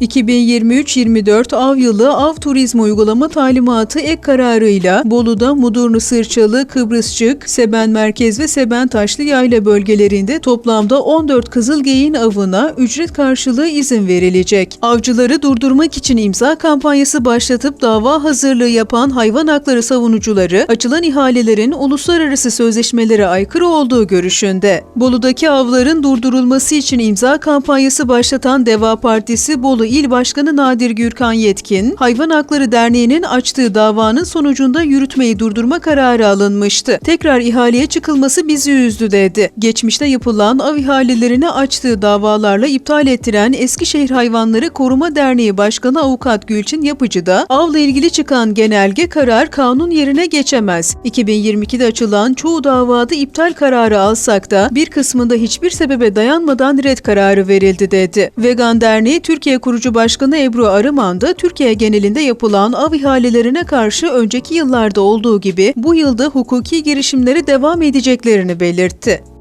2023-24 av yılı av turizmi uygulama talimatı ek kararıyla Bolu'da Mudurnu Sırçalı, Kıbrısçık, Seben Merkez ve Seben Taşlı Yayla bölgelerinde toplamda 14 kızılgeyin avına ücret karşılığı izin verilecek. Avcıları durdurmak için imza kampanyası başlatıp dava hazırlığı yapan hayvan hakları savunucuları açılan ihalelerin uluslararası sözleşmelere aykırı olduğu görüşünde. Bolu'daki avların durdurulması için imza kampanyası başlatan Deva Partisi Bolu İl Başkanı Nadir Gürkan Yetkin, Hayvan Hakları Derneği'nin açtığı davanın sonucunda yürütmeyi durdurma kararı alınmıştı. Tekrar ihaleye çıkılması bizi üzdü dedi. Geçmişte yapılan av ihalelerini açtığı davalarla iptal ettiren Eskişehir Hayvanları Koruma Derneği Başkanı Avukat Gülçin Yapıcı da avla ilgili çıkan genelge karar kanun yerine geçemez. 2022'de açılan çoğu davada iptal kararı alsak da bir kısmında hiçbir sebebe dayanmadan red kararı verildi dedi. Vegan Derneği Türkiye Kurucu Başkanı Ebru Arıman da Türkiye genelinde yapılan av ihalelerine karşı önceki yıllarda olduğu gibi bu yılda hukuki girişimlere devam edeceklerini belirtti.